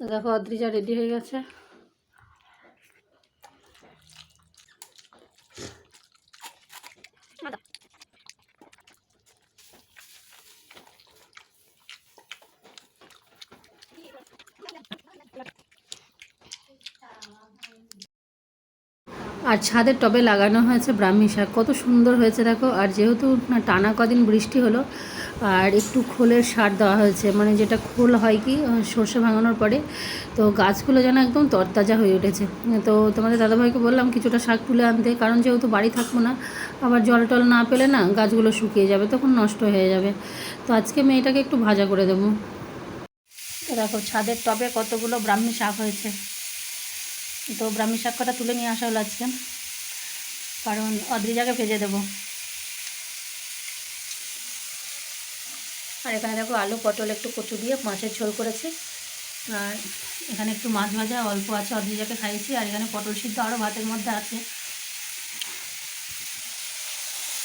দেখো অদ্রিজা রেডি হয়ে গেছে। আর ছাদের টবে লাগানো হয়েছে ব্রাহ্মী শাক। কত সুন্দর হয়েছে দেখো। আর যেহেতু টানা কদিন বৃষ্টি হলো, আর একটু খোলের সার দেওয়া হয়েছে। মানে যেটা খোল হয় কি সর্ষে ভাঙানোর পরে, তো গাছগুলো যেন একদম তরতাজা হয়ে উঠেছে। তো তোমাদের দাদাভাইকে বললাম, কিছুটা শাক তুলে আনতে। কারণ যেহেতু বাড়ি থাকব না, আবার জল টল না পেলে না গাছগুলো শুকিয়ে যাবে, তখন নষ্ট হয়ে যাবে। তো আজকে মেয়েটাকে একটু ভাজা করে দেবো। দেখো, ছাদের টবে কতগুলো ব্রাহ্মী শাক হয়েছে। তো ব্রাহ্মী শাক কটা তুলে নিয়ে আসা হলো আজকে। কারণ অদ্রিজাকে ভেজে দেবো। আর এখানে দেখো আলু, পটল, একটু কচু দিয়ে মাছের ঝোল করেছি। আর এখানে একটু মাছ ভাজা, অল্প আছে অদ্রিজাকে খাইয়েছি। আর এখানে পটল সিদ্ধ আরও ভাতের মধ্যে আছে।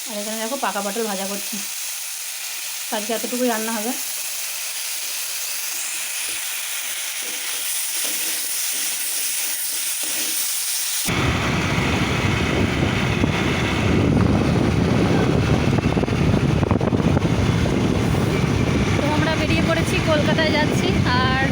আর এখানে দেখো পাকা পটল ভাজা করছি। আজকে এতটুকুই রান্না হবে তো আমরা বেরিয়ে পড়েছি কলকাতায় যাচ্ছি আর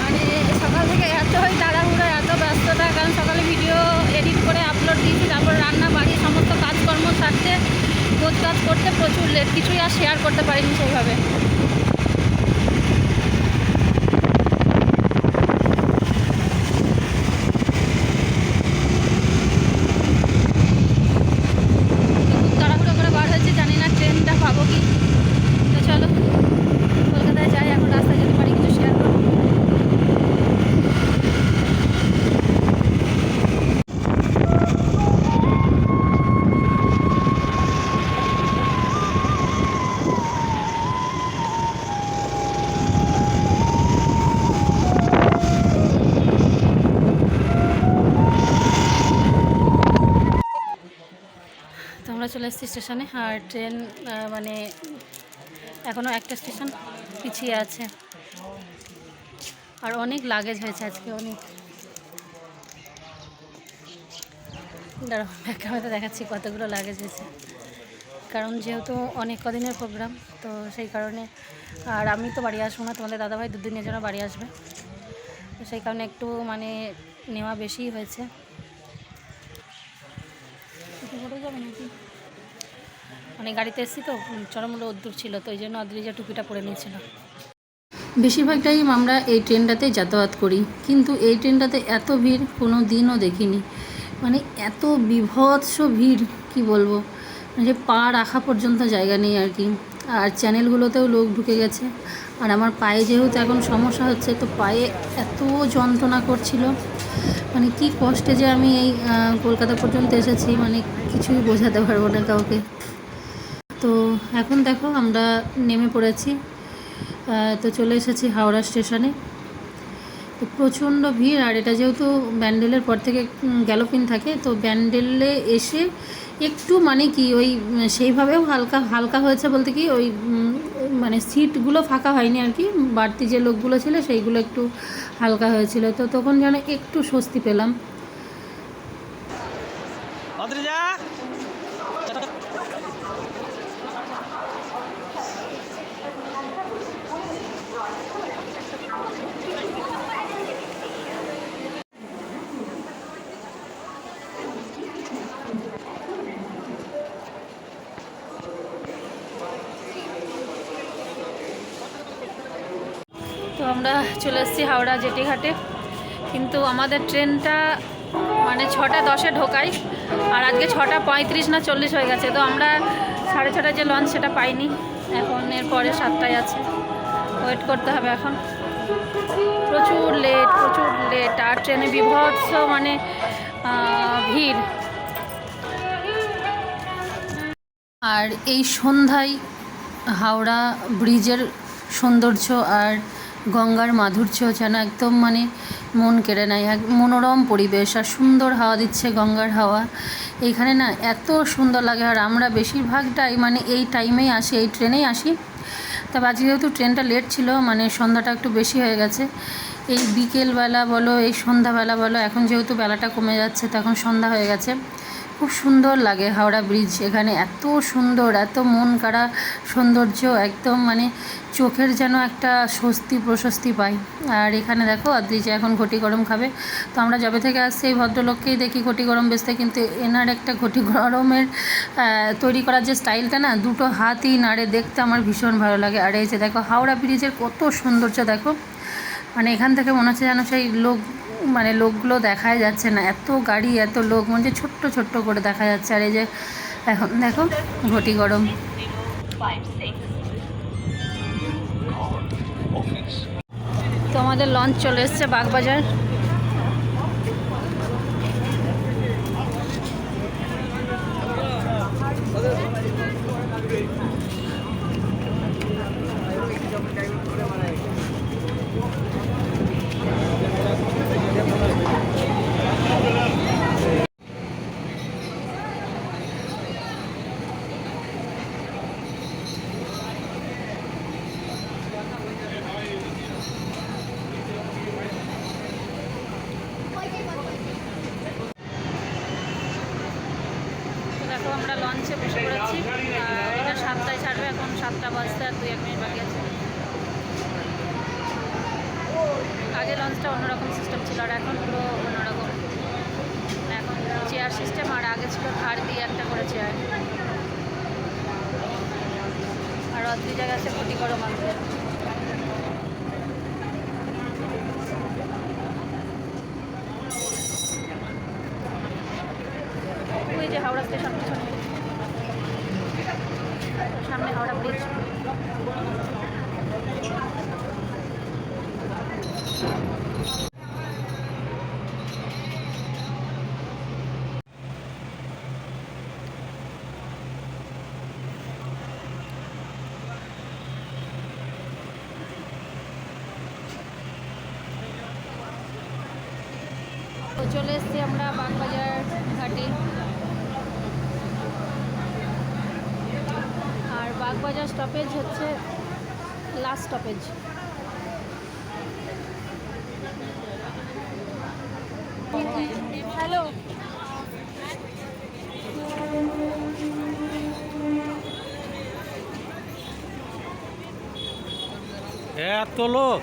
মানে সকাল থেকে এতই তাড়াহুড়ো এত ব্যস্ততা কারণ সকালে ভিডিও এডিট করে আপলোড দিয়েছি তারপর রান্না বাড়ি সমস্ত কাজকর্ম সারতে গোছ কাজ করতে প্রচুর লেট কিছুই আর শেয়ার করতে পারিনি সেইভাবে খুব তাড়াহুড়ো করে বার হয়েছে জানি না ট্রেনটা পাবো কি তো চলো কলকাতায় যাই এখন রাস্তায় যেতে পারি কিছু শেয়ার করব তো এসেছি স্টেশনে আর ট্রেন মানে এখনও একটা স্টেশন পিছিয়ে আছে। আর অনেক লাগেজ হয়েছে আজকে, অনেক। দাঁড়াও দেখাচ্ছি কতগুলো লাগেজ হয়েছে। কারণ যেহেতু অনেক কদিনের প্রোগ্রাম তো সেই কারণে। আর আমি তো বাড়ি আসব না, তোমাদের দাদাভাই দুদিনের জন্য বাড়ি আসবে। তো সেই কারণে একটু মানে নেওয়া বেশিই হয়েছে একটু বড় যাবে নাকি মানে গাড়িতে এসেছি তো চরম রোদ্দুর ছিল, তো ওই জন্য অদ্রিজা টুপিটা পরে নিয়েছিল। বেশিরভাগ টাইম আমরা এই ট্রেনটাতে যাতায়াত করি, কিন্তু এই ট্রেনটাতে এত ভিড় কোনো দিনও দেখিনি। মানে এত বিভৎস ভিড়, কি বলব? মানে পা রাখা পর্যন্ত জায়গা নেই আর কি। আর চ্যানেলগুলোতেও লোক ঢুকে গেছে। আর আমার পায়ে যেহেতু এখন সমস্যা হচ্ছে, তো পায়ে এত যন্ত্রণা করছিল। মানে কি কষ্টে যে আমি এই কলকাতা পর্যন্ত এসেছি মানে কিছুই বোঝাতে পারব না কাউকে। তো এখন দেখো আমরা নেমে পড়েছি তো চলে এসেছি হাওড়া স্টেশনে। তো প্রচণ্ড ভিড়, আর এটা যেহেতু ব্যান্ডেলের পর থেকে গ্যালোপিন থাকে, তো ব্যান্ডেলে এসে একটু মানে কি ওই, সেইভাবেও হালকা হালকা হয়েছে বলতে কি ওই মানে সিটগুলো ফাঁকা হয়নি আর কি, বাড়তি যে লোকগুলো ছিল সেইগুলো একটু হালকা হয়েছিল, তো তখন যেন একটু স্বস্তি পেলাম। তো আমরা চলে এসেছি হাওড়া জেটিঘাটে। কিন্তু আমাদের ট্রেনটা মানে ছটা দশে ঢোকাই, আর আজকে ছটা পঁয়ত্রিশ না চল্লিশ হয়ে গেছে। তো আমরা সাড়ে ছটায় যে লঞ্চ সেটা পাইনি। এখন এর পরে সাতটায় আছে। ওয়েট করতে হবে এখন। প্রচুর লেট প্রচুর লেট আর ট্রেনে বিভৎস মানে ভিড়। আর এই সন্ধ্যায় হাওড়া ব্রিজের সৌন্দর্য আর গঙ্গার মাধুর্য যেন একদম মানে মন কেড়ে নেয়, এক মনোরম পরিবেশ আর সুন্দর হাওয়া দিচ্ছে গঙ্গার হাওয়া। এখানে না এত সুন্দর লাগে আর আমরা বেশিরভাগটাই মানে এই টাইমেই আসি, এই ট্রেনেই আসি। তবে আজকে যেহেতু ট্রেনটা লেট ছিল মানে সন্ধ্যাটা একটু বেশি হয়ে গেছে। এই বিকেলবেলা বলো, এই সন্ধ্যাবেলা বলো, এখন যেহেতু বেলাটা কমে যাচ্ছে, তখন সন্ধ্যা হয়ে গেছে। খুব সুন্দর লাগে হাওড়া ব্রিজ এখানে। এত সুন্দর, এত মন কাড়া সৌন্দর্য, একদম মানে চোখের যেন একটা স্বস্তি প্রশস্তি পাই। আর এখানে দেখো, আদ্রিজা এখন ঘটি গরম খাবে। তো আমরা যবে থেকে আসছি এই ভদ্রলোককেই দেখি ঘটি গরম বেচতে, কিন্তু এনার একটা ঘটি গরমের তৈরি করার যে স্টাইলটা না, দুটো হাতই নাড়ে দেখতে আমার ভীষণ ভালো লাগে। আর এই যে দেখো, হাওড়া ব্রিজের কত সৌন্দর্য দেখো। মানে এখান থেকে মনে হচ্ছে যেন সেই লোক মানে লোকগুলো দেখাই যাচ্ছে না। এত গাড়ি, এত লোক মানে ছোট্ট ছোট্ট করে দেখা যাচ্ছে। আর এই যে, এখন দেখো, ঘটি গরম। তো আমাদের লঞ্চ চলে এসছে বাগবাজার তো দেখো আমরা লঞ্চে বসে পড়েছি আর এটা সাতটায় ছাড়বে এখন সাতটা বাজতে আর দুই এক মিনিট বাকি আছে আগে লঞ্চটা অন্যরকম সিস্টেম ছিল আর এখন পুরো অন্যরকম মানে এখন চেয়ার সিস্টেম আর আগে ছিল ধার দিয়ে একটা করে চেয়ার আর অদ্রিজা গেছে ক্ষতি করো মানতে ওই যে হাওড়া স্টেশন পিছনে সামনে হাওড়া ব্রিজ এসেছি আমরা বাগবাজার ঘাটে। আর বাগবাজার স্টপেজ হচ্ছে লাস্ট স্টপেজ হ্যালো এত লোক।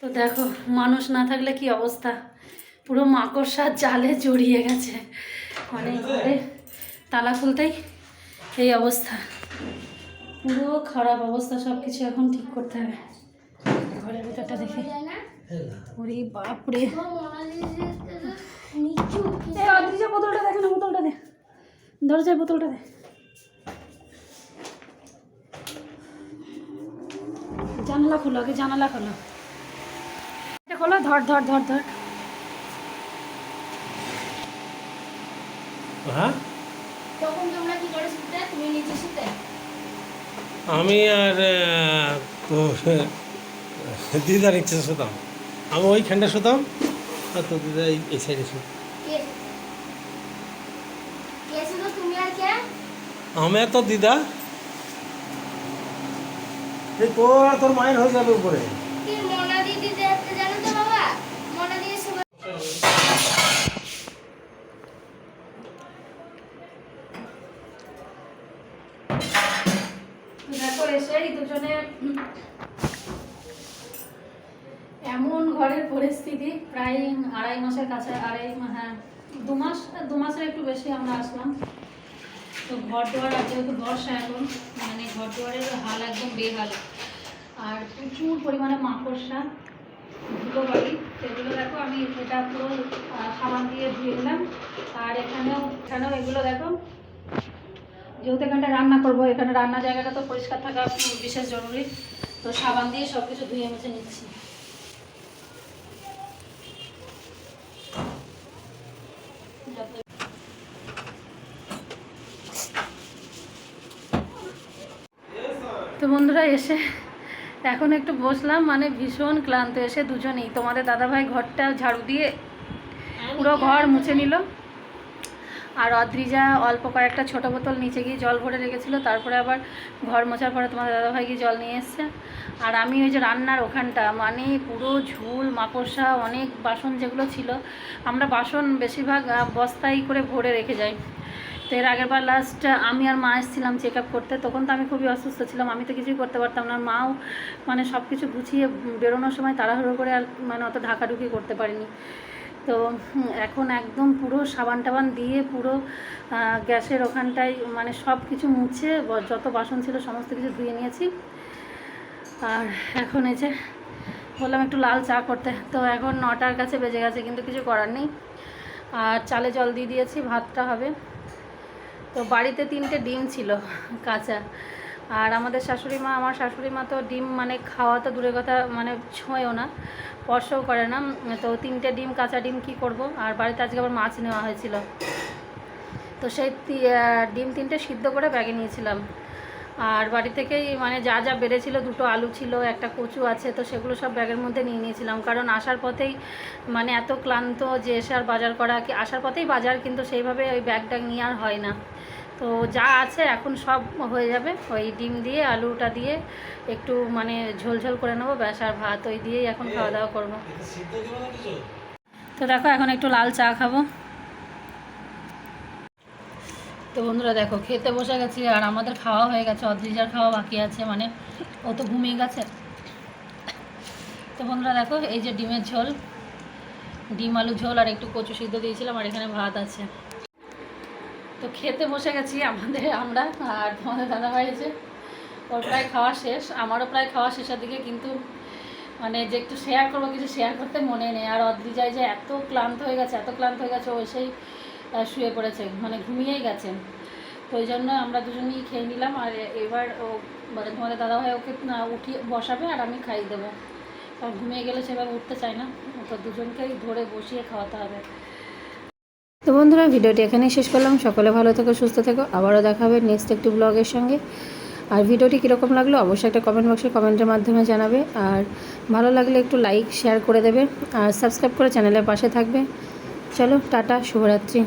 তো দেখো, মানুষ না থাকলে কি অবস্থা? পুরো মাকড়সার জালে জড়িয়ে গেছে। অনেক ঘরে তালা খুলতেই এই অবস্থা। পুরো খারাপ অবস্থা সব কিছু এখন ঠিক করতে হবে। ঘরের ভিতরটা বোতলটা দেখো না বোতলটা দে। দরজায় বোতলটা দে। জানালা খোলো আগে জানালা খোলো। এটা খোলো ধর ধর ধর ধর। হ্যাঁ? তখন তোমরা কি করে শুতে? তুমি নিচে শুতে? আমি আর তো দিদার ইচ্ছে শুতাম। আমি ওইখানটা শুতাম আর তো দিদা এই- সাইডে শুত। আমি তো দিদা? এই তোর আর তোর মায়ের হয়ে যাবে উপরে। এমন ঘরের পরিস্থিতি প্রায় আড়াই মাসের কাছে আড়াই হ্যাঁ দু মাস দু মাসের একটু বেশি আমরা আসলাম। তো ঘর দুয়ার আর যেহেতু বর্ষা এখন মানে ঘর দুয়ারের হাল একদম বেহাল। আর প্রচুর পরিমাণে মাকড়সা ধুলো বাড়ি সেগুলো দেখো আমি এটা পুরো সাবান দিয়ে ধুয়ে নিলাম। আর এখানেও এখানেও এগুলো দেখো। যেহেতু এখানটা রান্না করব, এখানে রান্না জায়গাটা তো পরিষ্কার থাকা বিশেষ জরুরি, তো সাবান দিয়ে সব কিছু ধুয়ে মুছে নিচ্ছি। বন্ধুরা এসে এখন একটু বসলাম মানে ভীষণ ক্লান্ত। এসে দুজনেই তোমাদের দাদাভাই ঘরটা ঝাড়ু দিয়ে পুরো ঘর মুছে নিল। আর অদ্রিজা অল্প কয়েকটা ছোট বোতল নিচে গিয়ে জল ভরে রেখেছিল তারপরে আবার ঘর মোছার পরে তোমাদের দাদাভাই গিয়ে জল নিয়ে এসছে। আর আমি ওই যে রান্নার ওখানটা মানে পুরো ঝুল মাকড়সা অনেক বাসন যেগুলো ছিল আমরা বাসন বেশিরভাগ আহ, বস্তায় করে ভরে রেখে যাই। তো এর আগের বার লাস্ট আমি আর মা এসেছিলাম চেক আপ করতে, তখন তো আমি খুবই অসুস্থ ছিলাম, আমি তো কিছুই করতে পারতাম না। মাও মানে সব কিছু গুছিয়ে বেরোনোর সময় তাড়াহুড়ো করে আর মানে অত ঢাকাঢুকি করতে পারিনি। তো এখন একদম পুরো সাবান টাবান দিয়ে পুরো গ্যাসের ওখানটায় মানে সব কিছু মুছে যত বাসন ছিল সমস্ত কিছু ধুয়ে নিয়েছি। আর এখন এই যে বললাম একটু লাল চা করতে, তো এখন নটার কাছে বেজে গেছে, কিন্তু কিছু করার নেই। আর চালে জল দিয়ে দিয়েছি, ভাতটা হবে। তো বাড়িতে তিনটে ডিম ছিল, কাঁচা। আর আমাদের শাশুড়ি মা, আমার শাশুড়ি মা তো ডিম মানে খাওয়া তো দূরের কথা মানে ছোঁয়ও না, স্পর্শও করে না। তো তিনটে ডিম, কাঁচা ডিম কি করব? আর বাড়িতে আজকে আবার মাছ নেওয়া হয়েছিল। তো সেই ডিম তিনটে সিদ্ধ করে ব্যাগে নিয়েছিলাম। আর বাড়ি থেকেই মানে যা যা বেড়েছিল, দুটো আলু ছিল, একটা কচু আছে, তো সেগুলো সব ব্যাগের মধ্যে নিয়ে নিয়েছিলাম। কারণ আসার পথেই মানে এত ক্লান্ত যে এসে আর বাজার করা কি আসার পথেই বাজার, কিন্তু সেইভাবে ওই ব্যাগ ট্যাগ নিয়ে আর হয় না। তো যা আছে এখন সব হয়ে যাবে। ওই ডিম দিয়ে আলুটা দিয়ে একটু মানে ঝোলঝোল করে নেব ব্যাস আর ভাত ওই দিয়েই এখন খাওয়া দাওয়া করব। তো দেখো এখন একটু লাল চা খাব। তো বন্ধুরা দেখো খেতে বসে গেছি আর আমাদের খাওয়া হয়ে গেছে অদ্রিজার খাওয়া বাকি আছে মানে ও তো ঘুমিয়ে গেছে। তো বন্ধুরা দেখো এই যে ডিমের ঝোল ডিম আলু ঝোল আর একটু কচু সিদ্ধ দিয়েছিলাম আর এখানে ভাত আছে। তো খেতে বসে গেছি আমাদের, আমরা আর তোমাদের দাদাভাই যে ওর প্রায় খাওয়া শেষ, আমারও প্রায় খাওয়া শেষের দিকে, কিন্তু মানে যে একটু শেয়ার করব, কিছু শেয়ার করতে মনে নেই। আর অদ্রিজায় যে এত ক্লান্ত হয়ে গেছে, এত ক্লান্ত হয়ে গেছে, ও সেই শুয়ে পড়েছে মানে ঘুমিয়েই গেছে। তো ওই জন্য আমরা দুজনেই খেয়ে নিলাম, আর এবার ও মানে তোমাদের দাদাভাই ওকে উঠিয়ে বসাবে আর আমি খাইয়ে দেবো। কারণ ঘুমিয়ে গেলে সেভাবে উঠতে চায় না। তো দুজনকেই ধরে বসিয়ে খাওয়াতে হবে। তো বন্ধুরা, ভিডিওটি এখানেই শেষ করলাম। সকলে ভালো থেকো, সুস্থ থেকো। আবারও দেখা হবে নেক্সট একটি ব্লগের সঙ্গে। আর ভিডিওটি কীরকম লাগল অবশ্যই একটা কমেন্ট বক্সে কমেন্টের মাধ্যমে জানাবে। আর ভালো লাগলে একটু লাইক শেয়ার করে দেবে। আর সাবস্ক্রাইব করে চ্যানেলের পাশে থাকবে। চলো, টাটা, শুভরাত্রি।